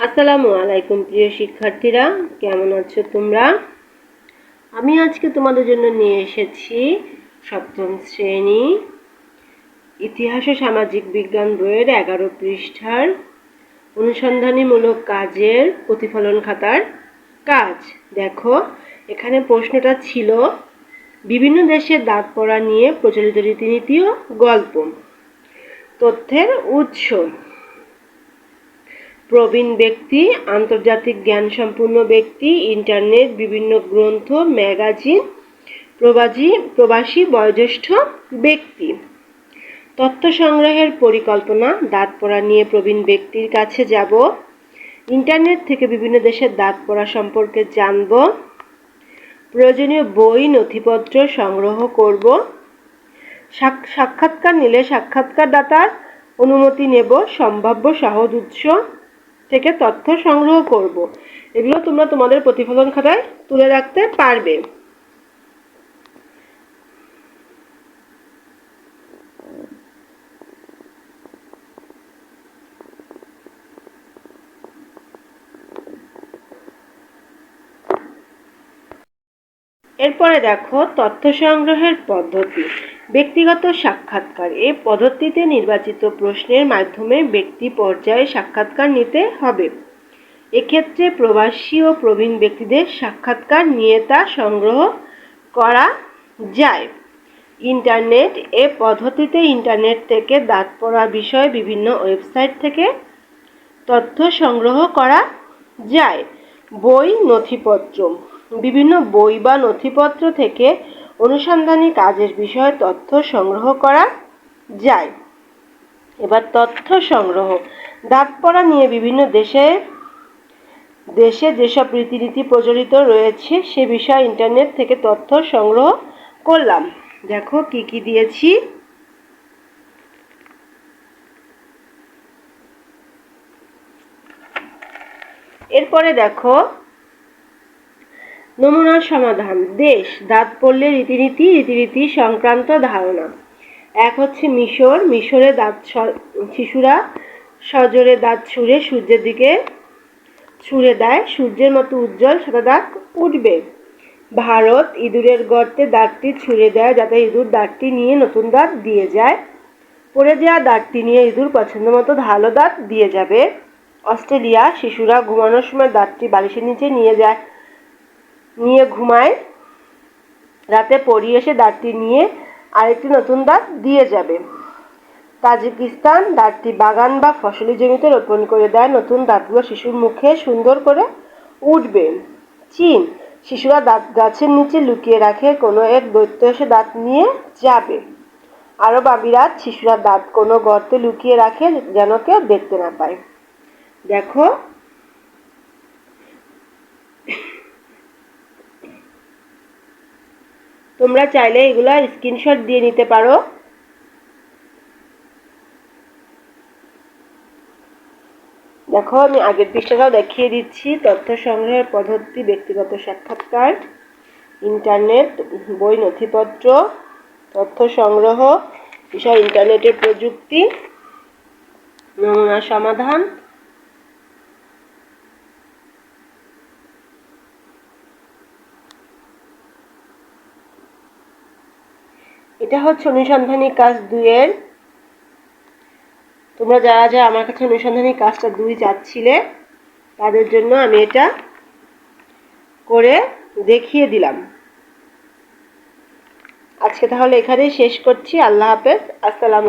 আসসালামু আলাইকুম, প্রিয় শিক্ষার্থীরা। কেমন আছো তোমরা? আমি আজকে তোমাদের জন্য নিয়ে এসেছি সপ্তম শ্রেণি ইতিহাস ও সামাজিক বিজ্ঞান বইয়ের এগারো পৃষ্ঠার অনুসন্ধানীমূলক কাজের প্রতিফলন খাতার কাজ। দেখো, এখানে প্রশ্নটা ছিল, বিভিন্ন দেশের দাঁত পড়া নিয়ে প্রচলিত রীতিনীতি ও গল্প। তথ্যের উৎস। প্রবীণ ব্যক্তি, আন্তর্জাতিক জ্ঞান জ্ঞানসম্পন্ন ব্যক্তি, ইন্টারনেট, বিভিন্ন গ্রন্থ, ম্যাগাজিন প্রবাসী প্রবাসী, বয়োজ্যেষ্ঠ ব্যক্তি। তথ্য সংগ্রহের পরিকল্পনা, দাঁত পড়া নিয়ে প্রবীণ ব্যক্তির কাছে যাব। ইন্টারনেট থেকে বিভিন্ন দেশের দাঁত পড়া সম্পর্কে জানব। প্রয়োজনীয় বই, নথিপত্র সংগ্রহ করব। সাক্ষাৎকার নিলে সাক্ষাৎকারদাতার অনুমতি নেব। সম্ভাব্য সহজ উৎস থেকে তথ্য সংগ্রহ করব। এগুলো তোমরা তোমাদের প্রতিফলন খাতায় তুলে রাখতে পারবে। এরপরে দেখো তথ্য সংগ্রহের পদ্ধতি। ব্যক্তিগত সাক্ষাৎকার এ পদ্ধতিতে নির্বাচিত প্রশ্নের মাধ্যমে ব্যক্তি পর্যায়ে সাক্ষাৎকার নিতে হবে। এক্ষেত্রে প্রবাসী ও প্রবীণ ব্যক্তিদের সাক্ষাৎকার নিয়ে তা সংগ্রহ করা যায়। ইন্টারনেট, এ পদ্ধতিতে ইন্টারনেট থেকে দাঁত পড়া বিষয়ে বিভিন্ন ওয়েবসাইট থেকে তথ্য সংগ্রহ করা যায়। বই, নথিপত্র, বিভিন্ন বই বা নথিপত্র থেকে অনুসন্ধানী কাজের বিষয়ে তথ্য সংগ্রহ করা যায়। এবার তথ্য সংগ্রহ। দাঁত পড়া নিয়ে বিভিন্ন দেশে দেশে যেসব রীতিনীতি প্রচলিত রয়েছে, সে বিষয়ে ইন্টারনেট থেকে তথ্য সংগ্রহ করলাম। দেখো, কি কি দিয়েছি? এরপরে দেখো নমুনার সমাধান। দেশ, দাঁত পড়লে রীতিনীতি রীতিনীতি সংক্রান্ত ধারণা। এক হচ্ছে মিশর, মিশরে দাঁত শিশুরা সজোরে দাঁত ছুঁড়ে সূর্যের দিকে ছুঁড়ে দেয়, সূর্যের মতো উজ্জ্বল সাদা দাঁত উঠবে। ভারত ইঁদুরের গর্তে দাঁতটি ছুঁড়ে দেয় যাতে ইঁদুর দাঁতটি নিয়ে নতুন দাঁত দিয়ে যায়। পড়ে যাওয়া দাঁতটি নিয়ে ইঁদুর পছন্দ মতো ধালো দাঁত দিয়ে যাবে। অস্ট্রেলিয়া, শিশুরা ঘুমানোর সময় দাঁতটি বালিশের নিচে নিয়ে যায়। নিয়ে ঘুমায়। রাতে পড়িয়ে এসে দাঁতটি নিয়ে আরেকটি নতুন দাঁত দিয়ে যাবে। তাজিকিস্তান দাঁতটি বাগান বা ফসলি জমিতে রোপণ করে দেয়। নতুন দাঁতগুলো শিশুর মুখে সুন্দর করে উঠবে। চীন, শিশুরা দাঁত গাছের নিচে লুকিয়ে রাখে, কোনো এক দৈত্য এসে দাঁত নিয়ে যাবে। আরব আবিরাত শিশুরা দাঁত কোনো গর্তে লুকিয়ে রাখে যেন কেউ দেখতে না পায়। দেখো তোমরা চাইলে এগুলো স্ক্রিনশট দিয়ে নিতে পারো। দেখো, আমি আগের পৃষ্ঠাটাও দেখিয়ে দিচ্ছি। তথ্য সংগ্রহের পদ্ধতি, ব্যক্তিগত সাক্ষাৎকার ইন্টারনেট বই, নথিপত্র, তথ্য সংগ্রহ, বিষয় ইন্টারনেটের প্রযুক্তি, নমুনা সমাধান এটা হচ্ছে অনুসন্ধানী কাজ দুইয়ের। তোমরা যারা যারা আমার কাছে অনুসন্ধানী কাজটা দুই যাচ্ছিলে তাদের জন্য আমি এটা করে দেখিয়ে দিলাম। আজকে তাহলে এখানেই শেষ করছি। আল্লাহ হাফেজ। আসসালাম